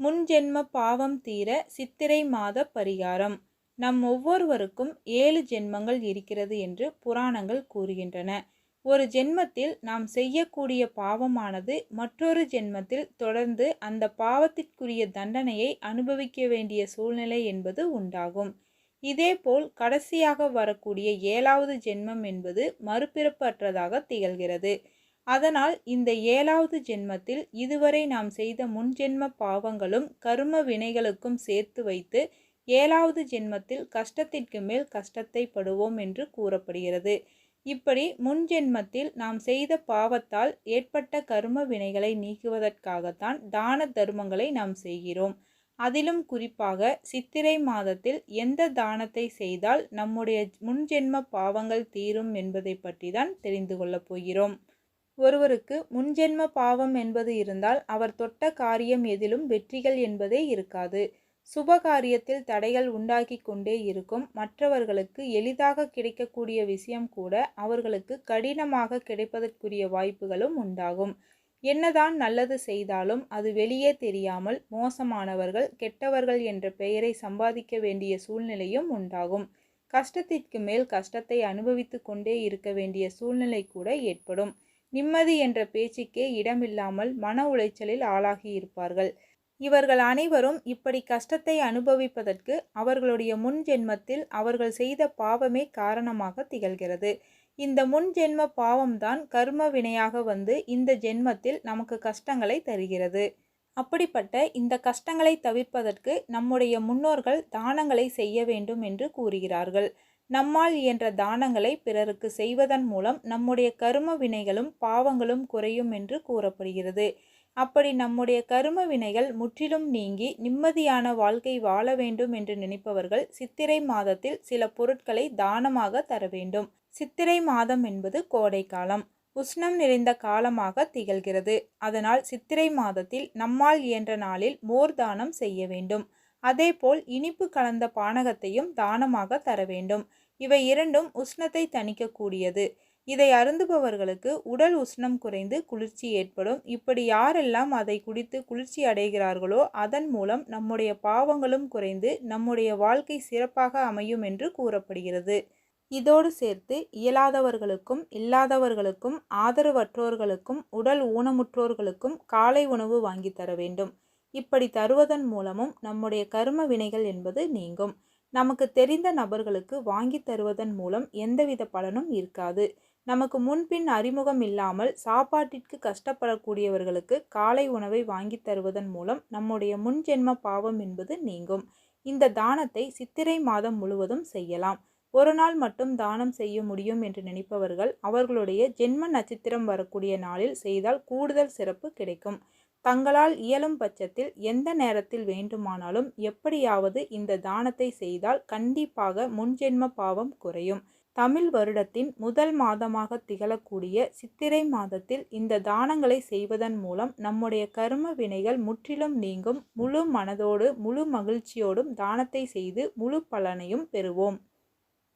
முன்ஜென்ம பாவம் தீர சித்திரை மாத பரிகாரம். நம் ஒவ்வொருவருக்கும் ஏழு ஜென்மங்கள் இருக்கிறது என்று புராணங்கள் கூறுகின்றன. ஒரு ஜென்மத்தில் நாம் செய்யக்கூடிய பாவமானது மற்றொரு ஜென்மத்தில் தொடர்ந்து அந்த பாவத்திற்குரிய தண்டனையை அனுபவிக்க வேண்டிய சூழ்நிலை என்பது உண்டாகும். இதேபோல் கடைசியாக வரக்கூடிய ஏழாவது ஜென்மம் என்பது மறுபிறப்பற்றதாக திகழ்கிறது. அதனால் இந்த ஏழாவது ஜென்மத்தில் இதுவரை நாம் செய்த முன்ஜென்ம பாவங்களும் கரும வினைகளுக்கும் சேர்த்து வைத்து ஏழாவது ஜென்மத்தில் கஷ்டத்திற்கு மேல் கஷ்டத்தை படுவோம் என்று கூறப்படுகிறது. இப்படி முன்ஜென்மத்தில் நாம் செய்த பாவத்தால் ஏற்பட்ட கரும வினைகளை நீக்குவதற்காகத்தான் தான தர்மங்களை நாம் செய்கிறோம். அதிலும் குறிப்பாக சித்திரை மாதத்தில் எந்த தானத்தை செய்தால் நம்முடைய முன்ஜென்ம பாவங்கள் தீரும் என்பதை பற்றி தான் தெரிந்து கொள்ளப் போகிறோம். ஒருவருக்கு முன்ஜென்ம பாவம் என்பது இருந்தால் அவர் தொட்ட காரியம் எதிலும் வெற்றிகள் என்பதே இருக்காது. சுப காரியத்தில் தடைகள் உண்டாக்கி கொண்டே இருக்கும். மற்றவர்களுக்கு எளிதாக கிடைக்கக்கூடிய விஷயம் கூட அவர்களுக்கு கடினமாக கிடைப்பதற்குரிய வாய்ப்புகளும் உண்டாகும். என்னதான் நல்லது செய்தாலும் அது வெளியே தெரியாமல் மோசமானவர்கள் கெட்டவர்கள் என்ற பெயரை சம்பாதிக்க வேண்டிய சூழ்நிலையும் உண்டாகும். கஷ்டத்திற்கு மேல் கஷ்டத்தை அனுபவித்து கொண்டே இருக்க வேண்டிய சூழ்நிலை கூட ஏற்படும். நிம்மதி என்ற பேச்சுக்கே இடமில்லாமல் மன உளைச்சலில் ஆளாகி இருப்பார்கள் இவர்கள் அனைவரும் இப்படி கஷ்டத்தை அனுபவிப்பதற்கு அவர்களுடைய முன் ஜென்மத்தில் அவர்கள் செய்த பாவமே காரணமாக திகழ்கிறது. இந்த முன் ஜென்ம பாவம்தான் கர்ம வினையாக வந்து இந்த ஜென்மத்தில் நமக்கு கஷ்டங்களை தருகிறது. அப்படிப்பட்ட இந்த கஷ்டங்களை தவிர்ப்பதற்கு நம்முடைய முன்னோர்கள் தானங்களை செய்ய வேண்டும் என்று கூறுகிறார்கள். நம்மால் இயன்ற தானங்களை பிறருக்கு செய்வதன் மூலம் நம்முடைய கரும வினைகளும் பாவங்களும் குறையும் என்று கூறப்படுகிறது. அப்படி நம்முடைய கரும வினைகள் முற்றிலும் நீங்கி நிம்மதியான வாழ்க்கை வாழ வேண்டும் என்று நினைப்பவர்கள் சித்திரை மாதத்தில் சில பொருட்களை தானமாக தர வேண்டும். சித்திரை மாதம் என்பது கோடை காலம். உஷ்ணம் நிறைந்த காலமாக திகழ்கிறது. அதனால் சித்திரை மாதத்தில் நம்மால் இயன்ற நாளில் மோர் தானம் செய்ய வேண்டும். அதேபோல் இனிப்பு கலந்த பானகத்தையும் தானமாக தர வேண்டும். இவை இரண்டும் உஷ்ணத்தை தணிக்கக்கூடியது. இதை அருந்துபவர்களுக்கு உடல் உஷ்ணம் குறைந்து குளிர்ச்சி ஏற்படும். இப்படி யாரெல்லாம் அதை குடித்து குளிர்ச்சி அடைகிறார்களோ அதன் மூலம் நம்முடைய பாவங்களும் குறைந்து நம்முடைய வாழ்க்கை சிறப்பாக அமையும் என்று கூறப்படுகிறது. இதோடு சேர்த்து இயலாதவர்களுக்கும் இல்லாதவர்களுக்கும் ஆதரவற்றோர்களுக்கும் உடல் ஊனமுற்றோர்களுக்கும் காலை உணவு வாங்கி தர வேண்டும். இப்படி தருவதன் மூலமும் நம்முடைய கரும வினைகள் என்பது நீங்கும். நமக்கு தெரிந்த நபர்களுக்கு வாங்கி தருவதன் மூலம் எந்தவித பலனும் இருக்காது. நமக்கு முன்பின் அறிமுகம் இல்லாமல் சாப்பாட்டிற்கு கஷ்டப்படக்கூடியவர்களுக்கு காலை உணவை வாங்கி தருவதன் மூலம் நம்முடைய முன்ஜென்ம பாவம் என்பது நீங்கும். இந்த தானத்தை சித்திரை மாதம் முழுவதும் செய்யலாம். ஒரு நாள் மட்டும் தானம் செய்ய முடியும் என்று நினைப்பவர்கள் அவர்களுடைய ஜென்ம நட்சத்திரம் வரக்கூடிய நாளில் செய்தால் கூடுதல் சிறப்பு கிடைக்கும். தங்களால் இயலும் பட்சத்தில் எந்த நேரத்தில் வேண்டுமானாலும் எப்படியாவது இந்த தானத்தை செய்தால் கண்டிப்பாக முன்ஜென்ம பாவம் குறையும். தமிழ் வருடத்தின் முதல் மாதமாக திகழக்கூடிய சித்திரை மாதத்தில் இந்த தானங்களை செய்வதன் மூலம் நம்முடைய கர்ம வினைகள் முற்றிலும் நீங்கும். முழு மனதோடு முழு மகிழ்ச்சியோடும் தானத்தை செய்து முழு பலனையும் பெறுவோம்.